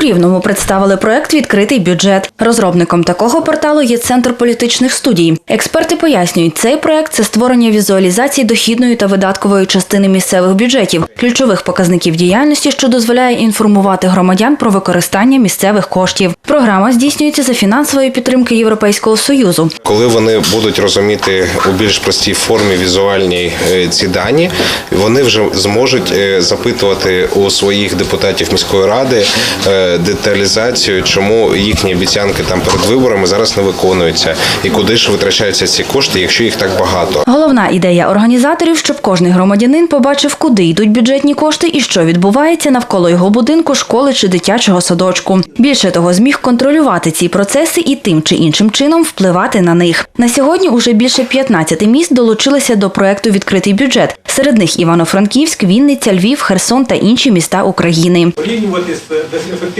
Рівному представили проект Відкритий бюджет. Розробником такого порталу є Центр політичних студій. Експерти пояснюють, цей проект це створення візуалізації дохідної та видаткової частини місцевих бюджетів, ключових показників діяльності, що дозволяє інформувати громадян про використання місцевих коштів. Програма здійснюється за фінансової підтримки Європейського союзу. Коли вони будуть розуміти у більш простій формі візуальній е, ці дані, вони вже зможуть е, запитувати у своїх депутатів міської ради е, деталізацію, чому їхні обіцянки там перед виборами зараз не виконуються, і куди ж витрачаються ці кошти, якщо їх так багато. Головна ідея організаторів, щоб кожний громадянин побачив, куди йдуть бюджетні кошти і що відбувається навколо його будинку, школи чи дитячого садочку. Більше того, зміг контролювати ці процеси і тим чи іншим чином впливати на них. На сьогодні уже більше 15 міст долучилися до проекту Відкритий бюджет. Серед них Івано-Франківськ, Вінниця, Львів, Херсон та інші міста України. порівнювати з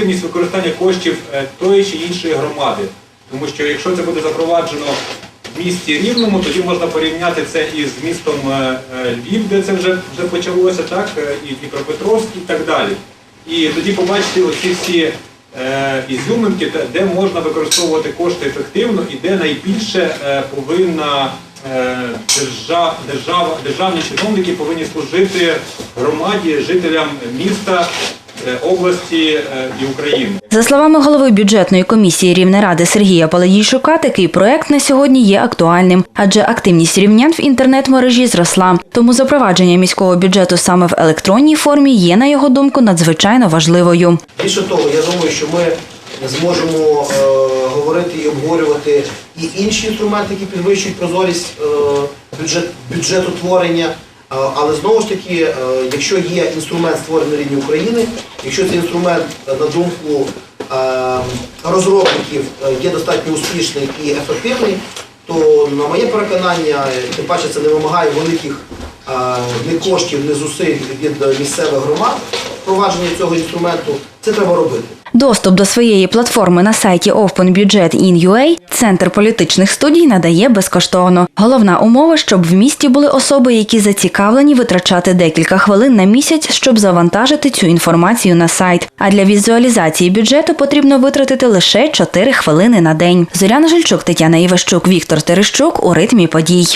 ефективність використання коштів е, тої чи іншої громади. Тому що якщо це буде запроваджено в місті Рівному, тоді можна порівняти це із містом е, е, Львів, де це вже, вже почалося, так, і Дніпропетровськ і так далі. І тоді побачити оці всі е, ізюминки, де- можна використовувати кошти ефективно і де найбільше повинна е, держа, держава, державні чиновники повинні служити громаді, жителям міста, області е, і України. За словами голови бюджетної комісії Рівнеради Сергія Паладійчука, такий проект на сьогодні є актуальним, адже активність рівнян в інтернет-мережі зросла. Тому запровадження міського бюджету саме в електронній формі є, на його думку, надзвичайно важливою. Більше того, я думаю, що ми зможемо е, говорити і обговорювати і інші інструменти, які підвищують прозорість е, бюджет, бюджетотворення. Е, але знову ж таки, е, якщо є інструмент створений на рівні України, якщо цей інструмент, е, на думку розробників, є достатньо успішний і ефективний, то на моє переконання, тим паче це не вимагає великих е, ні коштів, ні зусиль від місцевих громад впровадження цього інструменту, це треба робити. Доступ до своєї платформи на сайті OpenBudget.in.ua Центр політичних студій надає безкоштовно. Головна умова, щоб в місті були особи, які зацікавлені витрачати декілька хвилин на місяць, щоб завантажити цю інформацію на сайт. А для візуалізації бюджету потрібно витратити лише 4 хвилини на день. Зоряна Жильчук, Тетяна Іващук, Віктор Терещук у ритмі подій.